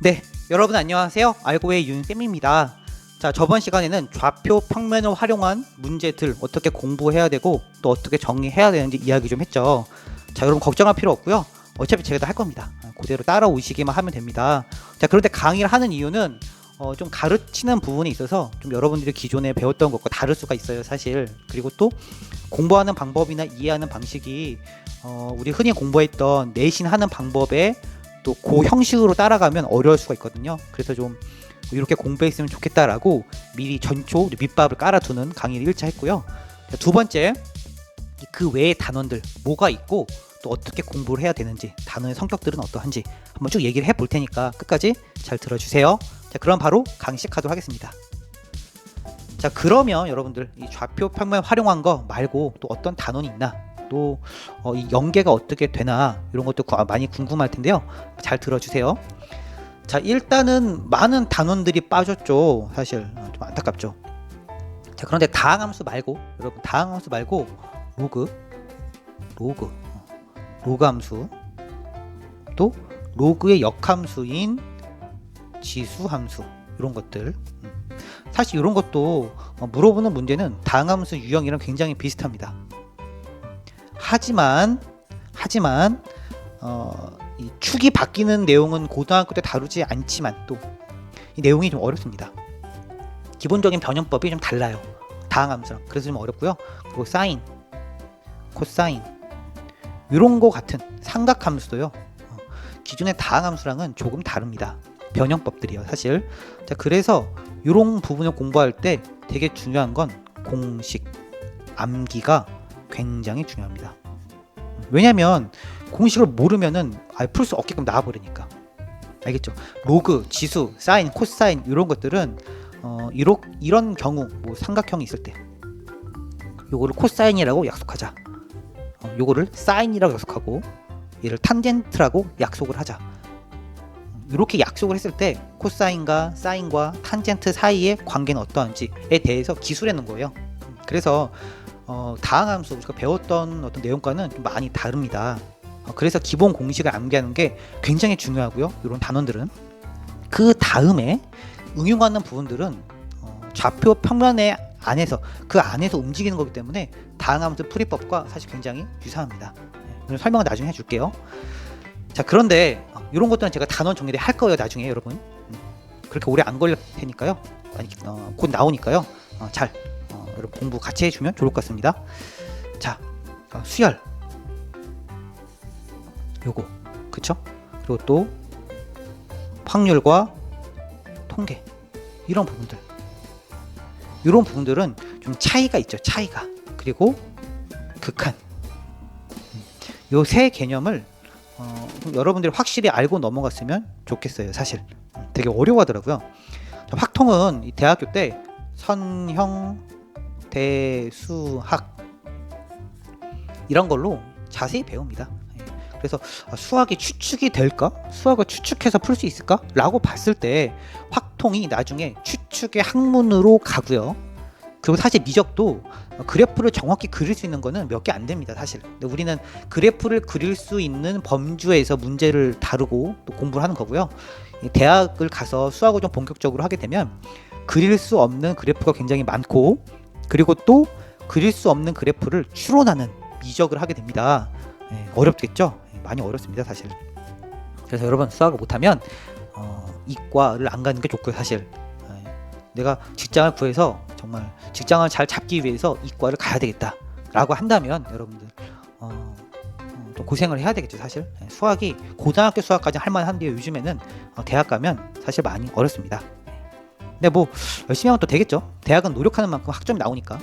네, 여러분 안녕하세요. 알고의 윤쌤입니다. 자, 저번 시간에는 좌표 평면을 활용한 문제들 어떻게 공부해야 되고 또 어떻게 정리해야 되는지 이야기 좀 했죠. 자, 여러분 걱정할 필요 없고요. 어차피 제가 다 할 겁니다. 아, 그대로 따라오시기만 하면 됩니다. 자, 그런데 강의를 하는 이유는 어, 좀 가르치는 부분이 있어서 좀 여러분들이 기존에 배웠던 것과 다를 수가 있어요, 사실. 그리고 또 공부하는 방법이나 이해하는 방식이 어, 우리 흔히 공부했던 내신하는 방법에 또 그 형식으로 따라가면 어려울 수가 있거든요. 그래서 좀 이렇게 공부했으면 좋겠다라고 미리 전초 밑밥을 깔아두는 강의를 1차 했고요. 자, 두 번째 그 외의 단원들 뭐가 있고 또 어떻게 공부를 해야 되는지 단어의 성격들은 어떠한지 한번 쭉 얘기를 해볼 테니까 끝까지 잘 들어주세요. 자 그럼 바로 강의 시작하도록 하겠습니다. 자 그러면 여러분들 이 좌표 평면 활용한 거 말고 또 어떤 단원이 있나 또 어, 이 연계가 어떻게 되나 이런 것도 구- 많이 궁금할 텐데요. 잘 들어주세요. 자 일단은 많은 단원들이 빠졌죠. 사실 어, 좀 안타깝죠. 자 그런데 다항함수 말고 여러분 다항함수 말고 로그 로그 어, 로그 함수 또 로그의 역함수인 지수 함수 이런 것들 음. 사실 이런 것도 어, 물어보는 문제는 다항함수 유형이랑 굉장히 비슷합니다. 하지만 하지만 어, 이 축이 바뀌는 내용은 고등학교 때 다루지 않지만 또 이 내용이 좀 어렵습니다. 기본적인 변형법이 좀 달라요. 다항함수랑 그래서 좀 어렵고요. 그리고 사인, 코사인 이런 거 같은 삼각함수도요. 어, 기존의 다항함수랑은 조금 다릅니다. 변형법들이요, 사실. 자, 그래서 이런 부분을 공부할 때 되게 중요한 건 공식, 암기가 굉장히 중요합니다. 왜냐면 공식을 모르면은 아예 풀 수 없게끔 나와버리니까. 알겠죠? 로그, 지수, 사인, 코사인 이런 것들은 어, 이런 이런 경우 뭐 삼각형이 있을 때 요거를 코사인이라고 약속하자. 어, 요거를 사인이라고 약속하고 얘를 탄젠트라고 약속을 하자. 이렇게 약속을 했을 때 코사인과 사인과 탄젠트 사이의 관계는 어떠한지에 대해서 놓은 거예요. 그래서 어, 다항함수 우리가 배웠던 어떤 내용과는 좀 많이 다릅니다. 어, 그래서 기본 공식을 암기하는 게 굉장히 중요하고요. 이런 단원들은 그 다음에 응용하는 부분들은 어, 좌표 평면의 안에서 그 안에서 움직이는 거기 때문에 다항함수 풀이법과 사실 굉장히 유사합니다. 네, 설명은 나중에 해줄게요. 자 그런데 어, 이런 것들은 제가 단원 정리를 할 거예요 나중에 여러분 음, 그렇게 오래 안 걸릴 테니까요 어, 곧 나오니까요 어, 잘 어, 여러분 공부 같이 해주면 좋을 것 같습니다. 자 어, 수열. 요거. 그쵸? 그리고 또 확률과 통계. 이런 부분들. 이런 부분들은 좀 차이가 있죠 차이가. 그리고 극한. 요 세 개념을 어, 좀 여러분들이 확실히 알고 넘어갔으면 좋겠어요. 사실. 음, 되게 어려워하더라고요. 자, 확통은 이 대학교 때 선형 대수학 이런 걸로 자세히 배웁니다. 예. 그래서 아, 수학이 추측이 될까? 수학을 추측해서 풀 수 있을까? 라고 봤을 때 확통이 나중에 추측의 학문으로 가고요. 그리고 사실 미적도 어, 그래프를 정확히 그릴 수 있는 거는 몇 개 안 됩니다, 사실. 근데 우리는 그래프를 그릴 수 있는 범주에서 문제를 다루고 또 공부를 하는 거고요. 이 대학을 가서 수학을 좀 본격적으로 하게 되면 그릴 수 없는 그래프가 굉장히 많고 그리고 또 그릴 수 없는 그래프를 추론하는 미적을 하게 됩니다. 예, 어렵겠죠? 예, 많이 어렵습니다, 사실. 그래서 여러분 수학을 못하면 어, 이과를 안 가는 게 좋고요, 사실. 예, 내가 직장을 구해서 정말 직장을 잘 잡기 위해서 이과를 가야 되겠다라고 한다면 여러분들 어, 어, 좀 고생을 해야 되겠죠 사실 예, 수학이 고등학교 수학까지 할만한데요 요즘에는 어, 대학 가면 사실 많이 어렵습니다 근데 뭐 열심히 하면 또 되겠죠 대학은 노력하는 만큼 학점이 나오니까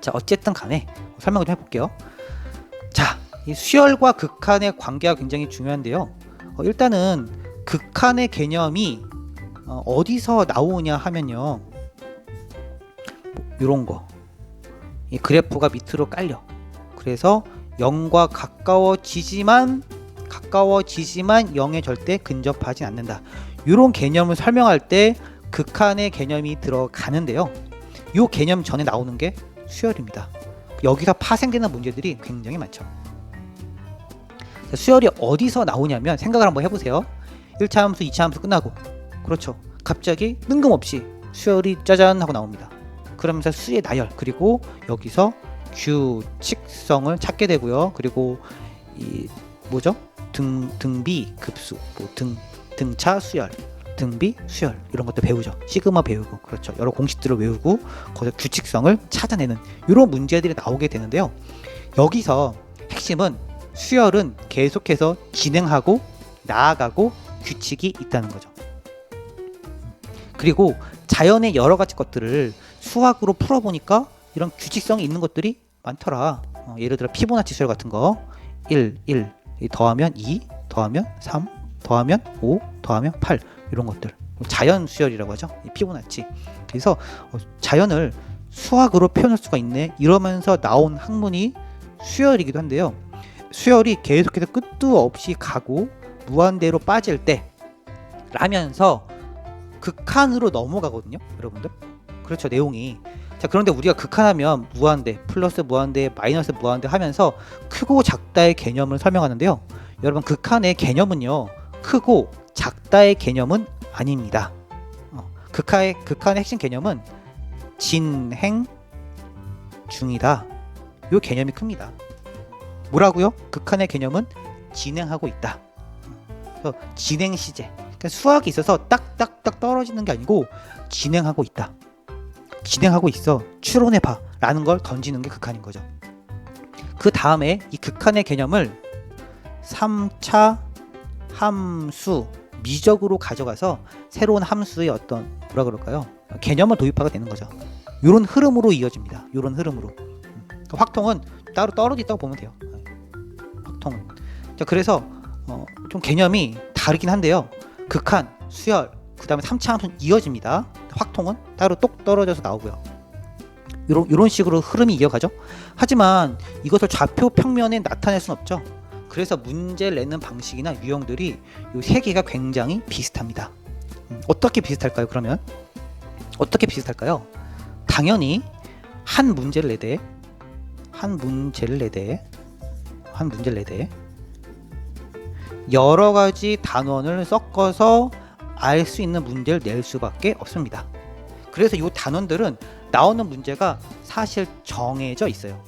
자 어쨌든 간에 설명을 좀 해볼게요 자 이 수열과 극한의 관계가 굉장히 중요한데요 어, 일단은 극한의 개념이 어, 어디서 나오냐 하면요 이런 거. 이 그래프가 밑으로 깔려. 그래서 0과 가까워지지만 가까워지지만 0에 절대 근접하지 않는다. 이런 개념을 설명할 때 극한의 개념이 들어가는데요. 이 개념 전에 나오는 게 수열입니다. 여기서 파생되는 문제들이 굉장히 많죠. 자, 수열이 어디서 나오냐면 생각을 한번 해보세요. 1차 함수, 2차 함수 끝나고 그렇죠. 갑자기 뜬금없이 수열이 짜잔 하고 나옵니다. 그러면서 수의 나열 그리고 여기서 규칙성을 찾게 되고요. 그리고 이 뭐죠? 등 등비 급수, 뭐 등 등차 수열, 등비 수열 이런 것도 배우죠. 시그마 배우고 그렇죠. 여러 공식들을 외우고 거기서 규칙성을 찾아내는 이런 문제들이 나오게 되는데요. 여기서 핵심은 수열은 계속해서 진행하고 나아가고 규칙이 있다는 거죠. 그리고 자연의 여러 가지 것들을 수학으로 풀어보니까 이런 규칙성이 있는 것들이 많더라. 어, 예를 들어 피보나치 수열 같은 거 1, 1 더하면 2 더하면 3 더하면 5 더하면 8 이런 것들 자연 수열이라고 하죠. 이 피보나치. 그래서 어, 자연을 수학으로 표현할 수가 있네. 이러면서 나온 학문이 수열이기도 한데요. 수열이 계속해서 끝도 없이 가고 무한대로 빠질 때 라면서 극한으로 넘어가거든요, 여러분들. 그렇죠, 내용이. 자, 그런데 우리가 극한하면 무한대, 플러스 무한대, 마이너스 무한대 하면서 크고 작다의 개념을 설명하는데요. 여러분, 극한의 개념은요, 크고 작다의 개념은 아닙니다. 어, 극한의, 극한의 핵심 개념은 진행 중이다. 요 개념이 큽니다. 뭐라고요? 극한의 개념은 진행하고 있다. 그래서 진행 시제. 그러니까 수학이 있어서 딱딱딱 떨어지는 게 아니고 진행하고 있다. 진행하고 있어. 추론해 봐. 라는 걸 던지는 게 극한인 거죠. 그 다음에 이 극한의 개념을 3차 함수 미적으로 가져가서 새로운 함수의 어떤 뭐라 그럴까요? 개념을 도입하게 되는 거죠. 이런 흐름으로 이어집니다. 이런 흐름으로. 음. 그러니까 확통은 따로 떨어져 있다고 보면 돼요. 확통은. 자, 그래서 어, 좀 개념이 다르긴 한데요. 극한, 수열, 그 다음에 3차 함수는 이어집니다. 확통은 따로 똑 떨어져서 나오고요. 이런 식으로 흐름이 이어가죠. 하지만 이것을 좌표 평면에 나타낼 수는 없죠. 그래서 문제를 내는 방식이나 유형들이 이 세 개가 굉장히 비슷합니다. 음, 어떻게 비슷할까요? 그러면 어떻게 비슷할까요? 당연히 한 문제를 내되 한 문제를 내되 한 문제를 내되 여러 가지 단원을 섞어서 알 수 있는 문제를 낼 수밖에 없습니다. 그래서 이 단원들은 나오는 문제가 사실 정해져 있어요.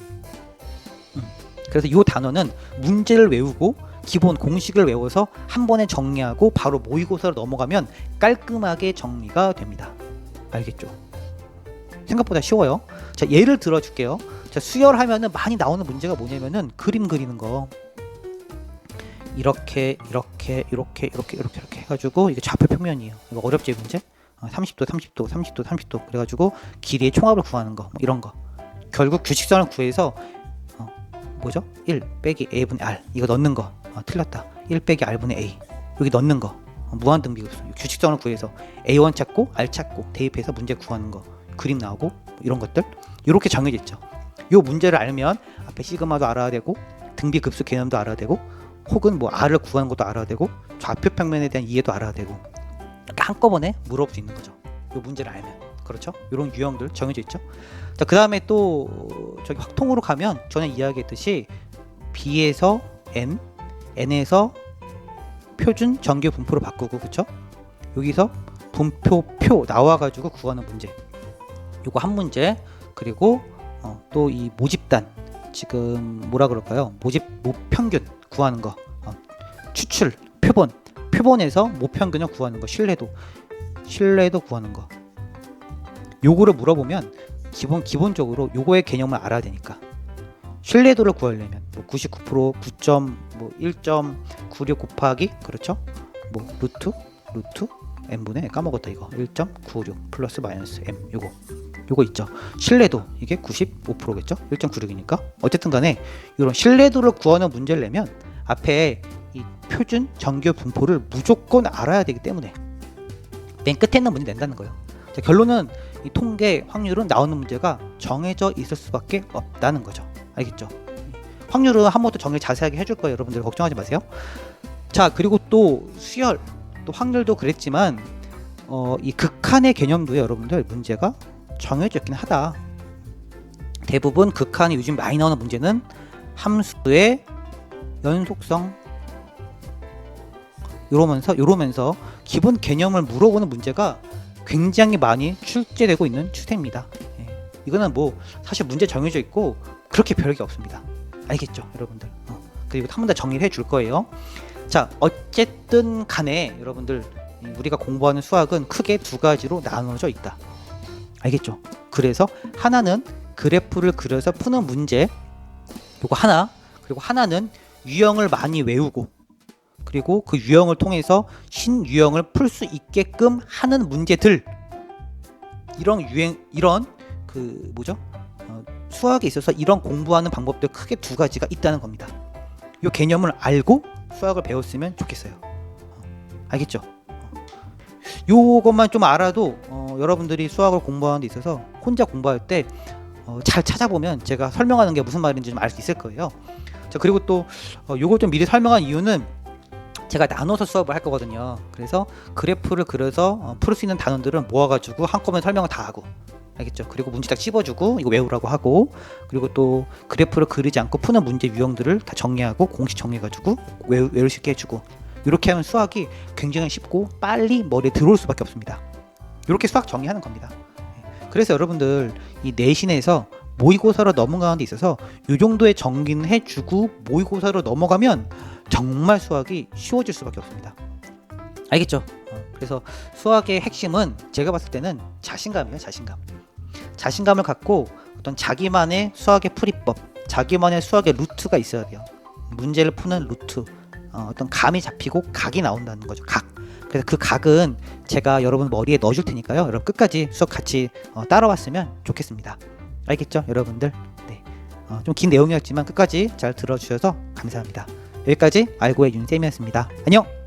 음, 그래서 이 단원은 문제를 외우고 기본 공식을 외워서 한 번에 정리하고 바로 모의고사로 넘어가면 깔끔하게 정리가 됩니다. 알겠죠? 생각보다 쉬워요. 자, 예를 들어 줄게요. 자, 수열하면은 많이 나오는 문제가 뭐냐면은 그림 그리는 거. 이렇게 이렇게 이렇게 이렇게 이렇게 이렇게 해 가지고 이게 좌표 평면이에요. 이거 어렵지 문제? 어, 30도 30도 30도 30도 그래가지고 길이의 총합을 구하는 거 뭐 이런 거. 결국 규칙선을 구해서 어, 뭐죠? 1 빼기 a분의 r. 이거 넣는 거. 어, 틀렸다. 1 빼기 r분의 a. 여기 넣는 거. 어, 무한등비급수. 규칙선을 구해서 a1 찾고 r 찾고 대입해서 문제 구하는 거. 그림 나오고 뭐 이런 것들. 이렇게 정해져 있죠. 요 문제를 알면 앞에 시그마도 알아야 되고 등비 급수 개념도 알아야 되고 혹은 뭐 r을 구하는 것도 알아야 되고 좌표 평면에 대한 이해도 알아야 되고. 한꺼번에 물어볼 수 있는 거죠. 요 문제를 알면 그렇죠? 이런 유형들 정해져 있죠. 자, 그 다음에 또 저기 확통으로 가면 전에 이야기했듯이 B에서 N, N에서 표준 정규 분포로 바꾸고 그쵸? 여기서 분표 표 나와가지고 구하는 문제. 요거 한 문제 그리고 어, 또 이 모집단 지금 뭐라 그럴까요? 모집 모평균 구하는 거 어, 추출 표본 표본에서 모평균을 구하는 거 신뢰도 신뢰도 구하는 거 요거를 물어보면 기본 기본적으로 요거의 개념을 알아야 되니까 신뢰도를 구하려면 뭐99% 9.1.96 곱하기 그렇죠? 뭐 루트 루트 n분의 까먹었다 이거 1.96 플러스 마이너스 m 요거 요거 있죠. 신뢰도 이게 95%겠죠? 1.96이니까. 어쨌든 간에 이런 신뢰도를 구하는 문제를 내면 앞에 이 표준 정규 분포를 무조건 알아야 되기 때문에 맨 끝에 있는 문제 낸다는 거예요. 자, 결론은 이 통계 확률은 나오는 문제가 정해져 있을 수밖에 없다는 거죠. 알겠죠? 확률은 한 번 더 정리 자세하게 해줄 거예요. 여러분들 걱정하지 마세요. 자, 그리고 또 수열, 또 확률도 그랬지만 어, 이 극한의 개념도 여러분들 문제가 정해져 있긴 하다. 대부분 극한이 요즘 많이 나오는 문제는 함수의 연속성 이러면서 이러면서 기본 개념을 물어보는 문제가 굉장히 많이 출제되고 있는 추세입니다. 예. 이거는 뭐 사실 문제 정해져 있고 그렇게 별게 없습니다. 알겠죠, 여러분들? 어. 그리고 한 번 더 정리를 해줄 거예요. 자, 어쨌든 간에 여러분들 이 우리가 공부하는 수학은 크게 두 가지로 나눠져 있다. 알겠죠? 그래서 하나는 그래프를 그려서 푸는 문제, 요거 하나, 그리고 하나는 유형을 많이 외우고, 그리고 그 유형을 통해서 신유형을 풀 수 있게끔 하는 문제들. 이런 유행, 이런 그 뭐죠? 어, 수학에 있어서 이런 공부하는 방법들 크게 두 가지가 있다는 겁니다. 이 개념을 알고 수학을 배웠으면 좋겠어요. 어, 알겠죠? 요것만 좀 알아도 어, 여러분들이 수학을 공부하는 데 있어서 혼자 공부할 때 어, 잘 찾아보면 제가 설명하는 게 무슨 말인지 좀 알 수 있을 거예요. 자 그리고 또 어, 요걸 좀 미리 설명한 이유는 제가 나눠서 수업을 할 거거든요. 그래서 그래프를 그려서 어, 풀수 있는 단원들은 모아가지고 한꺼번에 설명을 다 하고 알겠죠? 그리고 문제 딱 씹어주고 이거 외우라고 하고 그리고 또 그래프를 그리지 않고 푸는 문제 유형들을 다 정리하고 공식 정리해가지고 외우, 외울 수 있게 해주고 이렇게 하면 수학이 굉장히 쉽고 빨리 머리에 들어올 수밖에 없습니다. 이렇게 수학 정리하는 겁니다. 예. 그래서 여러분들 이 내신에서 모의고사로 넘어가는 데 있어서 이 정도의 정리는 해주고 모의고사로 넘어가면 정말 수학이 쉬워질 수밖에 없습니다. 알겠죠? 어, 그래서 수학의 핵심은 제가 봤을 때는 자신감이에요, 자신감. 자신감을 갖고 어떤 자기만의 수학의 풀이법, 자기만의 수학의 루트가 있어야 돼요. 문제를 푸는 루트, 어, 어떤 감이 잡히고 각이 나온다는 거죠. 각. 그래서 그 각은 제가 여러분 머리에 넣어줄 테니까요. 여러분 끝까지 수업 같이 어, 따라왔으면 좋겠습니다. 알겠죠, 여러분들? 네. 어, 좀긴 내용이었지만 끝까지 잘 들어주셔서 감사합니다. 여기까지 알고의 윤쌤이었습니다. 안녕.